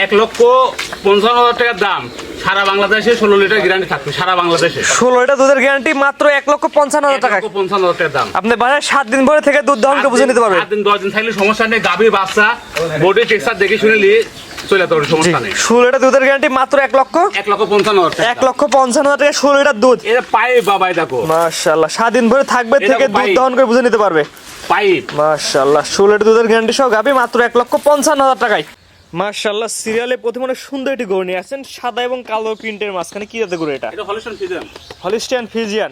এক লক্ষ পঞ্চান্ন হাজার টাকার দাম। সারা বাংলাদেশে ষোলো লিটার গ্যারান্টি থাকবে সারা বাংলাদেশে। ষোলো লিটার দুধের গ্যারান্টি মাত্র এক লক্ষ পঞ্চান্ন হাজার লক্ষ পঞ্চান্ন হাজার টাকার দাম। আপনি বাজারে সাত দিন ভরে থেকে দুধ করে বুঝে নিতে পারবেন। সাত দিন দশ দিন থাকলে সমস্যা নেই গাভী বাচ্চা বডি টেক্সচার দেখে শুনে নিয়ে চলে যেতে সমস্যা নেই। ষোলো লিটার দুধের গ্যারান্টি মাত্র এক লক্ষ এক লক্ষ পঞ্চান্ন হাজার এক লক্ষ পঞ্চান্ন হাজার টাকা ষোলো লিটার দুধ। এটা পাইপ বাবাই দেখো। মাশাল্লাহ সাত দিন ভরে থাকবে এটা থেকে দুধ দহন করে বুঝে নিতে পারবে। পাইপ। মাশাল্লাহ ষোলো লিটার দুধের গ্যারান্টি সহ গাবি মাত্র এক লক্ষ পঞ্চান্ন হাজার টাকায়। মাশাল্লাহ সিরিয়ালে প্রথমে অনেক সুন্দর একটি গরু নিয়ে আসছেন সাদা এবং কালো প্রিন্টের মাঝখানে। কি জাতের গরু এটা? Holstein Friesian.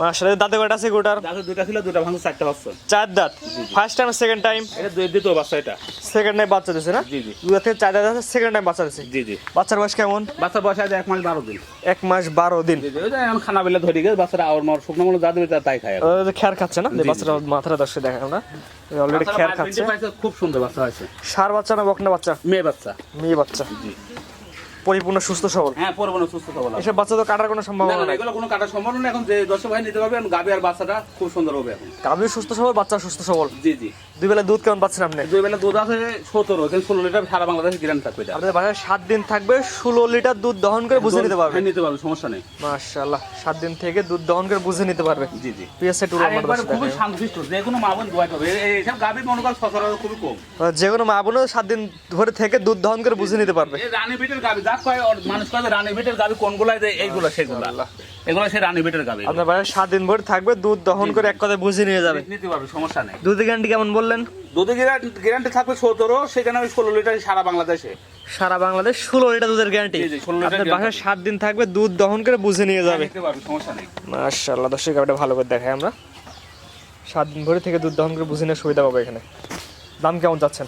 মাশাল্লাহ দাঁতে কয়টা আছে গোটার দাঁতের দুটা ছিল দুটা ভাঙছে চারটা বাচ্চা। চার দাঁত। ফার্স্ট টাইম সেকেন্ড টাইম এটা দুই দ্বিতীয় বাচ্চা এটা। সেকেন্ড টাইম বাচ্চা দিচ্ছে না? জি, জি। দুই থেকে চার দাঁত আছে সেকেন্ড টাইম বাচ্চা দিচ্ছে জি জি। বাচ্চার বয়স কেমন? বাচ্চার বয়স আছে এক মাস বারো দিন। এক মাস বারো দিন। জি জি। এখন খানা বেলা ধরে গেছে বাচ্চারা আর মর শুকনো মূল্য যা দেবে তাই খায়। ও খাচ্ছে না? বাচ্চাটা মাথাটা দর্শক দেখায় আমরা। অলরেডি খেয়ার খাচ্ছে। খুব সুন্দর বাচ্চা হয়েছে। সার বাচ্চা না বকনা বাচ্চা? মেয়ে বাচ্চা। মেয়ে বাচ্চা। জি। পরিপূর্ণ সুস্থ সবল? হ্যাঁ পরবন সুস্থ সবল। এসব বাচ্চা তো কাটার কোনো সম্ভাবনা না, নাই? এগুলো কোনো কাটার সম্ভাবনা নেই। এখন যে দর্শক ভাই নিতে পারবে গাবি আর বাচ্চাটা খুব সুন্দর হবে এখন। গাভীর সুস্থ সবল বাচ্চা সুস্থ সবল? জি জি। দুই বেলা দুধ কেমন পাচ্ছেন আপনি? দুই বেলা দুধ আছে সতেরো কিন্তু ষোলো লিটার সারা বাংলাদেশে গ্যারান্টি থাকবে আপনাদের বাসায় সাত দিন থাকবে ষোলো লিটার দুধ দহন করে বুঝে নিতে পারবে। হ্যাঁ, নিতে পারবে সমস্যা নেই। মাশাআল্লাহ সাত দিন থেকে দুধ দহন করে বুঝে নিতে পারবে। জি জি। পিএসএ টুর একবার খুবই শান্তশিষ্ট যে কোনো মা বোন দোয়া করবে। এই- এইসব গাবি মনে সচরাচর খুবই কম। যে কোনো মা বোনও সাত দিন ধরে থেকে দুধ দহন করে বুঝে নিতে পারবে। রানী বিটের গাবি কয় ওর মানুষ কয় যে রানী বিটের গাবি কোনগুলা যে এইগুলো সেগুলো। এগুলো রানী বিটের গাবি। আপনার বাসায় সাত দিন ভরে থাকবে দুধ দহন করে এক কথায় বুঝে নিয়ে যাবে। নিতে পারবে সমস্যা নেই। দুধের গ্যারান্টি কেমন বললেন? দুধে গ্যারান্টি থাকবে সতেরো সেখানে ষোলো লিটার সারা বাংলাদেশে। সারা বাংলাদেশ ষোলো লিটার দুধের গ্যারান্টি জি, জি, 16 লিটার আপনার বাসায় সাত দিন থাকবে দুধ দহন করে বুঝে নিয়ে যাবে। সমস্যা নেই। দর্শক গাড়িটা ভালো করে দেখাই আমরা। সাত দিন ভরে থেকে দুধ দহন করে বুঝে নেওয়ার সুবিধা পাবো এখানে। দাম কেমন চাচ্ছেন?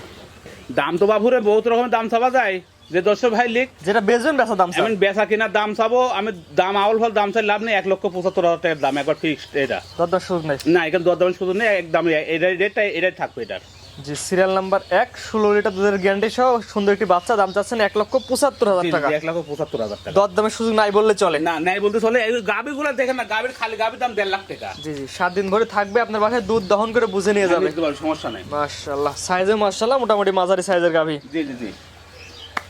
দাম তো বাবুরে বহুত রকমের দাম চাওয়া যায়। যে দর্শক ভাই লিখ। যেটা বেচবেন বেচা দাম আমি বেচা কিনার দাম চাবো আমি দাম আউল ফল দাম চাই লাভ নেই এক লক্ষ পঁচাত্তর হাজার টাকার দাম একবার ফিক্সড এটা। দরদার সুযোগ নাই। না এখানে দর দামের শুধু নেই একদম এটাই রেটটা এটাই থাকবে এটার। জি সিরিয়াল নাম্বার এক ষোলো লিটার দুধের গ্যারান্টি সহ সুন্দর একটি বাচ্চা দাম চাচ্ছেন এক লক্ষ পঁচাত্তর হাজার টাকা। এক লক্ষ পঁচাত্তর হাজার টাকা। দর দামের সুযোগ নাই বললে চলে। না নাই বলতে চলে এই গাভি গুলো দেখেন না গাভির খালি গাভির দাম দেড় লাখ টাকা। জি জি সাত দিন ভরে থাকবে আপনার বাসায় দুধ দহন করে বুঝে নিয়ে যাবে। সমস্যা নেই। মাশাআল্লাহ সাইজে মোটামুটি মাঝারি সাইজের গাভী। জি জি জি।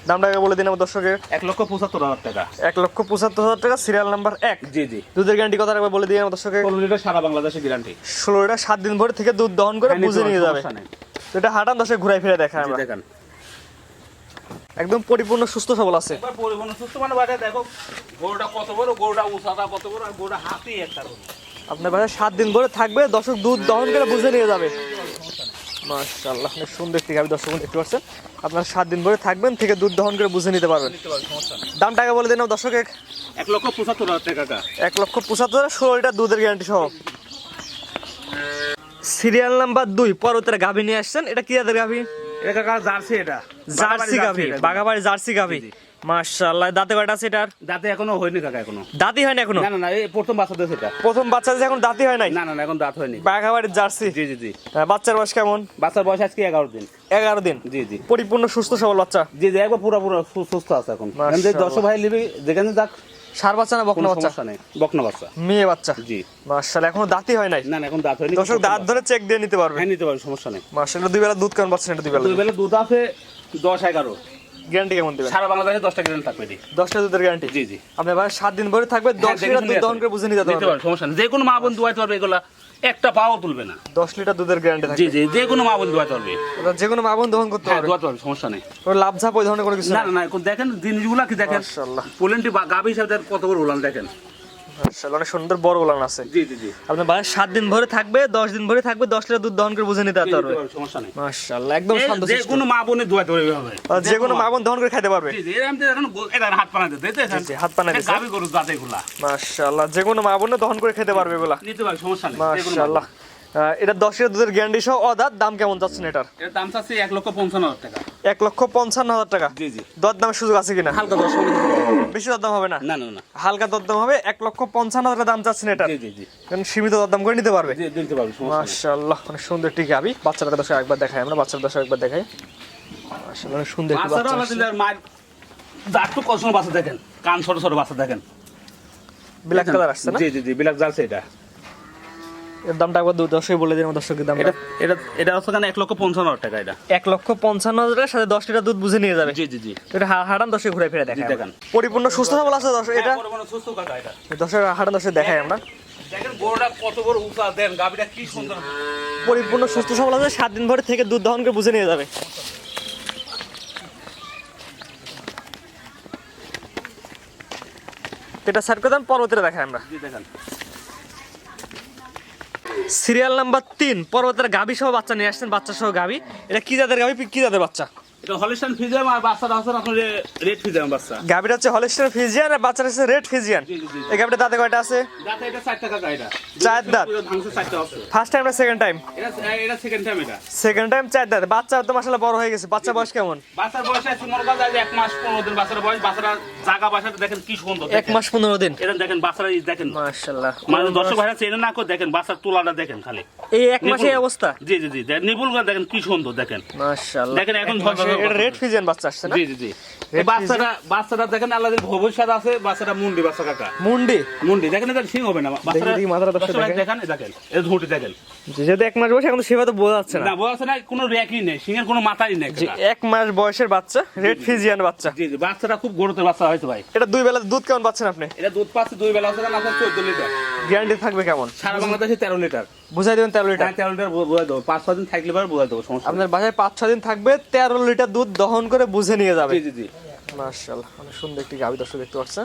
দামটা বলে দিন আমার দর্শকের। এক লক্ষ পঁচাত্তর হাজার টাকা। এক লক্ষ পঁচাত্তর হাজার টাকা সিরিয়াল নাম্বার এক। জি জি। দুধের গ্যারান্টি কথা একবার বলে দিন আমার দর্শকের। ষোলো লিটার সারা বাংলাদেশে গ্যারান্টি ষোলো লিটার সাত দিন ভরে থেকে দুধ দহন করে বুঝে নিয়ে যাবে। এটা হাঁটান দশে ঘুরাই ফিরে দেখায় আমরা। দেখেন। একদম পরিপূর্ণ সুস্থ সবল আছে। পরিবহন সুস্থ মানে বাইরে দেখো গরুটা কত বড় গরুটা উঁচাটা কত বড় আর গরুটা হাতি একটা আপনার বাসায় সাত দিন ভরে থাকবে দর্শক দুধ দহন করে বুঝে নিয়ে যাবে। মাশাআল্লাহ অনেক সুন্দর একটি গাভী দর্শক দেখতে পাচ্ছেন। আপনার সাত দিন ভরে থাকবেন থেকে দুধ দহন করে বুঝে নিতে পারবেন। দামটা আগে বলে দিন দর্শক এক লক্ষ পঁচাত্তর হাজার টাকা এক লক্ষ পঁচাত্তর হাজার ষোলো লিটার দুধের গ্যারান্টি সহ। সিরিয়াল নাম্বার দুই পর্বতের গাভী নিয়ে আসছেন। এটা কি গাভী? এটা জার্সি এটা? জার্সি গাভী এটা। বাগাবাড়ি জার্সি গাভী। মাশাআল্লাহ দাঁতে কয়টা আছে এটার? দাঁতে এখনও হয়নি কাকা এখনও। দাঁতই হয় না এখনও? না না না এই প্রথম বাচ্চা দিয়েছে এটা। প্রথম বাচ্চা যে এখন দাঁতই হয় নাই? না না না এখন দাঁত হয়নি। বাঘাবাড়ির জার্সি? জি জি জি। বাচ্চার বয়স কেমন? বাচ্চার বয়স আজকে এগারো দিন। এগারো দিন? জি জি। পরিপূর্ণ সুস্থ সবল বাচ্চা? জি জি একবার পুরো পুরো সুস্থ আছে এখন। মাশাআল্লাহ। যে দশ ভাই নিবি যেখানে যাক। সার বাচ্চা না বকনা বাচ্চা? বকনা বাচ্চা। মেয়ে বাচ্চা? জি। মার্শাল এখনও দাঁতই হয় নাই? না না এখন দাঁত হয়নি দর্শক দাঁত ধরে চেক দিয়ে নিতে পারবে। হ্যাঁ নিতে পারবে সমস্যা নেই। মার্শাল দুই বেলা দুধ কেমন পাচ্ছেন এটা দুই বেলা দুই বেলা দুধ আছে দশ এগারো। গ্যারান্টি কেমন দেবেন? সারা বাংলাদেশে দশটা গ্যারান্টি থাকবে। দশটা দুধের গ্যারান্টি জি জি। আপনি ভাই সাত দিন ভরে থাকবে দশ হ্যাঁ, দেখে লিটার দুধ দহন করে বুঝে নিতে নিতে পারবে পারবে সমস্যা নেই। যে কোনো মা বোন দুয়াইতে পারবে এগুলা একটা পাও তুলবে না। দশ লিটার দুধের গ্যারান্টি জি থাকবে। জি যে কোনো মা বোন দুয়াইতে পারবে ওটা যে কোনো মাবন দহন করতে হ্যাঁ পারবে। সমস্যা নেই। ওর লাভ ঝাপ ওই ধরনের কোনো কিছু না না। দেখেন জিনিসগুলা কি দেখেন? পোলেন্টি গাবি গাভী হিসাবে কত বড় উলান দেখেন। মার্শাল অনেক সুন্দর বড় গোলান আছে জি জি জি। আপনার ভাই দিন ভরে থাকবে দশ দিন ভরে থাকবে দশ লিটার দুধ দহন করে বুঝে নিতে পারবে। সমস্যা নেই। একদম শান্ত যে কোনো মা বোনে দোয়া ধরে হবে। যে কোনো মাবন দহন করে খাইতে পারবে। জি জি এরকম এখন এটা হাত পানা দিতে হাত পানা দিতে গাবি গরু দাঁতে গুলা যে কোনো মাবনে দহন করে খেতে পারবে এগুলা। নিতে পারবে সমস্যা নেই। এটা দশ লিটার দুধের গ্যারান্টি সহ অদাত দাম কেমন যাচ্ছেন এটার? এর দাম চাচ্ছি এক লক্ষ পঞ্চান্ন হাজার টাকা। এক লক্ষ পঞ্চান্ন হাজার টাকা? জি জি। দর দামের সুযোগ আছে কিনা? হালকা দশ বেশি দরদাম হবে না? না না না। হালকা দরদাম হবে এক লক্ষ পঞ্চান্ন হাজার টাকা দাম চাচ্ছেন এটা জি জি জি। কারণ সীমিত দরদাম করে নিতে পারবে। জি দিতে পারবে মাশাআল্লাহ অনেক সুন্দর একটি গাবি বাচ্চাটাকে দশ একবার দেখাই আমরা বাচ্চার দশ একবার দেখাই। মাশাআল্লাহ অনেক সুন্দর একটি বাচ্চা মায়ের একটু কষ্ট বাচ্চা দেখেন। কান ছোট ছোট বাচ্চা দেখেন। ব্ল্যাক কালার আসছে না? জি জি জি বিলাক জার্সি এটা। এর দামটা একবার দর্শক বলে দিন দর্শকের দাম এটা এটা এটা হচ্ছে এক লক্ষ পঞ্চান্ন হাজার টাকা এটা? এক লক্ষ পঞ্চান্ন হাজার টাকার সাথে দশ লিটার দুধ বুঝে নিয়ে যাবে। জি জি জি। এটা দর্শক ঘুরে ফিরে দেখায় দেখান। পরিপূর্ণ সুস্থ সবল আছে দর্শক এটা? বড় বড় সুস্থ কাকা এটা। দর্শক হাঁটান দর্শক দেখাই আমরা। দেখেন গরুটা কত বড় উঁচা দেন গাবিটা কি সুন্দর। পরিপূর্ণ সুস্থ সবল আছে সাত দিন ভরে থেকে দুধ দহন করে বুঝে নিয়ে যাবে। এটা সাইড করে দেন পর্বতের দেখাই আমরা। জি দেখেন। সিরিয়াল নাম্বার তিন, পর্বতের গাভী সহ বাচ্চা নিয়ে আসছেন বাচ্চা সহ গাভী। এটা কি জাতের গাভী? কি জাতের বাচ্চা? এটা হলিস্টান ফিজিয়াম আর বাচ্চাটা হচ্ছে আপনার রেড ফিজিয়াম বাচ্চা। গাভীটা হচ্ছে হলিস্টার ফিজিয়ান আর বাচ্চাটা হচ্ছে রেড ফিজিয়ান। জি, জি, জি। এই গাভীটা দাঁতে কয়টা আছে? দাঁতে এটা চার টাকা গাড়িটা চার দাঁত। ভাঙছে চারটা আছে ফার্স্ট টাইম না সেকেন্ড টাইম এটা এটা সেকেন্ড টাইম এটা। সেকেন্ড টাইম চার দাঁত। বাচ্চা তো মাসালা বড় হয়ে গেছে। বাচ্চা বয়স কেমন? বাচ্চার বয়স আছে করা যায় যে মাস পনেরো দিন বাচ্চার বয়স। বাচ্চারা জাগা বাসাটা দেখেন কি সুন্দর এক মাস পনেরো দিন। এটা দেখেন বাচ্চারা দেখেন। মানে দর্শক ভাইরা চেনে না করে দেখেন বাচ্চার তোলাটা দেখেন খালি। এই এক মাসে অবস্থা? জি জি জি। দেখেন নিপুল করে দেখেন কি সুন্দর দেখেন। দেখেন এখন এটা রেড ফিজিয়ান বাচ্চা আসছে না? জি জি জি। বাচ্চাটা বাচ্চাটা দেখেন আল্লাহর ভবিষ্যৎ আছে বাচ্চাটা মুন্ডি বাচ্চা কাকা। মুন্ডি? মুন্ডি দেখেন এটা সিং হবে না বাচ্চাটা মাথাটা দর্শক দর্শক ভাই দেখেন। দেখেন এই দেখেন দেখেন। যেহেতু এক মাস বয়স এখন সেবা তো বোঝা যাচ্ছে না। না বোঝা যাচ্ছে না কোনো র্যাকই নেই সিংহের কোনো মাথাই নেই এক মাস বয়সের বাচ্চা রেড ফিজিয়ান বাচ্চা। জি জি বাচ্চাটা খুব গরুতে বাচ্চা হয়েছে ভাই। এটা দুই বেলা দুধ কেমন পাচ্ছেন আপনি? এটা দুধ পাচ্ছে দুই বেলা হচ্ছে আপনার চোদ্দ লিটার। গ্যারান্টি থাকবে কেমন? সারা বাংলাদেশে তেরো লিটার। বুঝাই দেবেন তেরো লিটার। হ্যাঁ তেরো লিটার বোঝাই দেবো। পাঁচ ছ দিন থাকলে পরে বোঝাই দেবো সমস্যা আপনার বাসায় পাঁচ ছ দিন থাকবে তেরো লিটার দুধ দহন করে বুঝে নিয়ে যাবে। জি জি জি। মার্শাল্লাহ অনেক সুন্দর একটি গাভী দর্শক দেখতে পাচ্ছেন।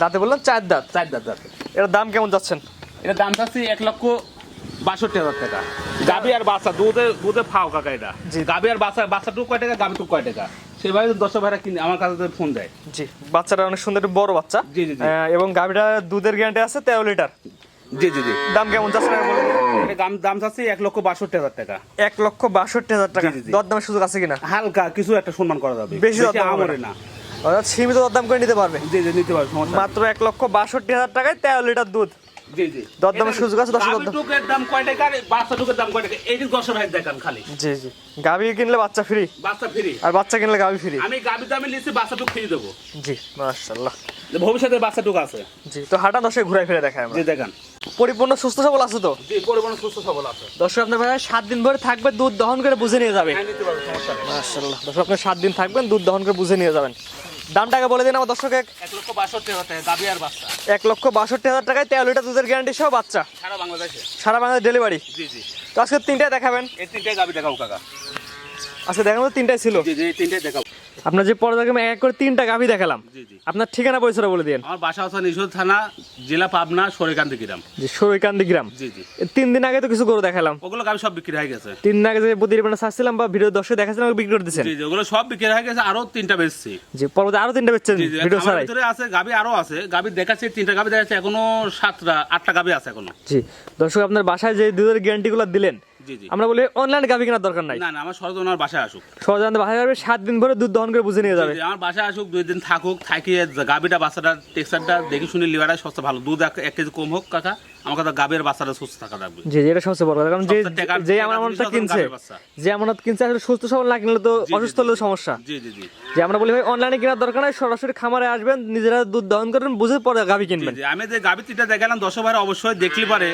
দাঁতে বললাম চার দাঁত চার দাঁত দাঁত। এটার দাম কেমন যাচ্ছেন? দাম চাচ্ছি এক লক্ষ বাষট্টি হাজার টাকা। আর বাচ্চা দুধে দুধে ফাও কাকা এটা। জি। আর বাচ্চা কয় টাকা কয় টাকা? সেভাবে দর্শক ভাইরা কিনে আমার কাছে ফোন দেয়। জি বাচ্চাটা অনেক সুন্দর একটু বড় বাচ্চা। জি, জি। এবং গাভীটা দুধের গ্যারান্টি আছে তেরো লিটার। জি জি জি। দাম কেমন যাচ্ছে দাম দাম চাচ্ছি এক লক্ষ বাষট্টি হাজার টাকা। এক লক্ষ বাষট্টি হাজার টাকা। দর জি। সুযোগ আছে কিনা? হালকা কিছু একটা সম্মান করা যাবে। বেশি আমরে না। অর্থাৎ সীমিত দরদাম করে নিতে পারবে। জি জি নিতে পারবে সমস্যা মাত্র এক লক্ষ বাষট্টি হাজার টাকায় তেরো লিটার দুধ। জি জি। দরদামের সুযোগ আছে, দরদাম। টুকের দাম কয় টাকা? বাচ্চা টুকের দাম কয় টাকা? ভাই দেখান খালি। জি জি। গাভী কিনলে বাচ্চা ফ্রি বাচ্চা ফ্রি আর বাচ্চা কিনলে গাভী ফ্রি আমি গাভীর দামে নিচ্ছি বাচ্চা টুক ফ্রি দেবো। জি মাশাল্লাহ যে ভবিষ্যতে বাচ্চা টুক আছে। জি তো হাঁটা দশে ঘুরে ফিরে দেখায় আমরা। জি দেখান। পরিপূর্ণ সুস্থ সবল আছে তো? জি পরিমাণ সুস্থ সবল আছে। দর্শক আপনার ভাই সাত দিন ধরে থাকবে দুধ দহন করে বুঝে নিয়ে যাবে হ্যাঁ মাশাল্লাহ দর্শক আপনি সাত দিন থাকবেন দুধ দহন করে বুঝে নিয়ে যাবেন। দামটাকে বলে দিন আমার দর্শক এক। লক্ষ বাষট্টি হাজার টাকা গাভী আর বাচ্চা। এক লক্ষ বাষট্টি হাজার টাকায় তেরো লিটার দুধের গ্যারান্টি সহ বাচ্চা। সারা বাংলাদেশে? সারা বাংলাদেশ ডেলিভারি জি জি। তো আজকে তিনটায় দেখাবেন। এই তিনটাই গাভী দেখাবো কাকা। আজকে দেখার তিনটায় ছিল। জি জি তিনটায় দেখাও আপনার যে পর্যায়ক্রমে এক এক করে তিনটা গাভি দেখালাম। জি জি। আপনার ঠিকানা পরিচয় বলে দিন আমার বাসা হচ্ছে নিশোদ থানা জেলা পাবনা সরিকান্দি গ্রাম। যে সরৈকান্দি গ্রাম। জি জি। তিন দিন আগে তো কিছু গরু দেখালাম। ওগুলো গাভী সব বিক্রি হয়ে গেছে। তিন দিন আগে যে প্রতিবেদন ছাড়ছিলাম বা ভিডিও দর্শক দেখাচ্ছিলাম ওগুলো বিক্রি করে দিচ্ছেন জি জি ওগুলো সব বিক্রি হয়ে গেছে আরও তিনটা বেচছি। যে পর্বতে আরও তিনটা বেচছেন জি জি ভিডিও ছাড়াই। ভিতরে আছে গাভী আরও আছে গাভী দেখাচ্ছে তিনটা গাভী দেখাচ্ছে এখনও সাতটা আটটা গাভী আছে এখনও। জি দর্শক আপনার বাসায় যে দুধের গ্যারান্টি গুলো দিলেন জি জি আমরা বলি অনলাইন গাভি কেনার দরকার নাই। না না আমার সরজন ওনার বাসায় আসুক। সরজন বাসায় যাবে সাত দিন ভরে দুধ দহন করে বুঝে নিয়ে যাবে। আমার বাসায় আসুক দুই দিন থাকুক থাকিয়ে গাভীটা বাচ্চাটা টেক্সারটা দেখে শুনে লিভারটা সস্তা ভালো। দুধ এক এক কেজি কম হোক কাকা আমার কথা গাভীর বাচ্চাটা সুস্থ থাকা রাখবে জি এটা সবচেয়ে বড় কথা। কারণ যে যে টাকার আমার আমানতটা কিনছে যে আমানত কিনছে আসলে সুস্থ সবল না কিনলে তো অসুস্থ। হলে সমস্যা। জি জি জি। যে আমরা বলি ভাই অনলাইনে কেনার দরকার নাই সরাসরি খামারে আসবেন নিজেরা দুধ দহন করবেন বুঝে পরে জি, কিনবেন। জি আমি যে গাভী তিনটা দেখালাম দশ ভাই অবশ্যই দেখলি পারে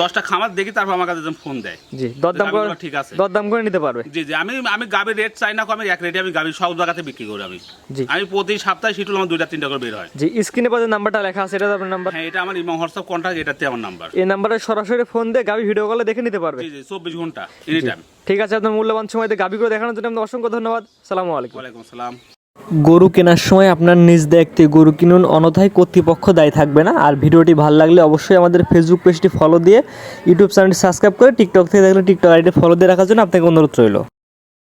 দশটা খামার দেখি তারপর আমার কাছে ফোন দেয়। জি দরদাম করে ঠিক আছে। দরদাম করে নিতে পারবে। জি জি। আমি আমি গাভীর রেট চাই না আমি এক রেটে আমি গাভী সব জায়গাতে বিক্রি করি আমি। জি। আমি প্রতি সপ্তাহে শিটুল আমার দুইটা তিনটা করে বের হয়। জি স্ক্রিনে পরে নাম্বারটা লেখা আছে এটা আপনার নাম্বার হ্যাঁ এটা আমার ইমাম হোয়াটসঅ্যাপ কন্ট্যাক্ট এটাতে আমার নাম্বার। এই নাম্বারে সরাসরি ফোন দিয়ে গাভি ভিডিও কলে দেখে নিতে পারবে। জি জি চব্বিশ ঘণ্টা এনি টাইম ঠিক আছে আপনার মূল্যবান সময় দিয়ে করে দেখানোর জন্য আপনাকে অসংখ্য ধন্যবাদ। সালামু আলাইকুম। ওয়ালাইকুম আসসালাম। গরু কেনার সময় আপনার নিজ দেখতে গরু কিনুন অনথায় কর্তৃপক্ষ দায়ী থাকবে না। আর ভিডিওটি ভালো লাগলে অবশ্যই আমাদের ফেসবুক পেজটি ফলো দিয়ে ইউটিউব চ্যানেলটি সাবস্ক্রাইব করে টিকটক থেকে দেখলে টিকটক আইডি ফলো দিয়ে রাখার জন্য আপনাকে অনুরোধ রইল।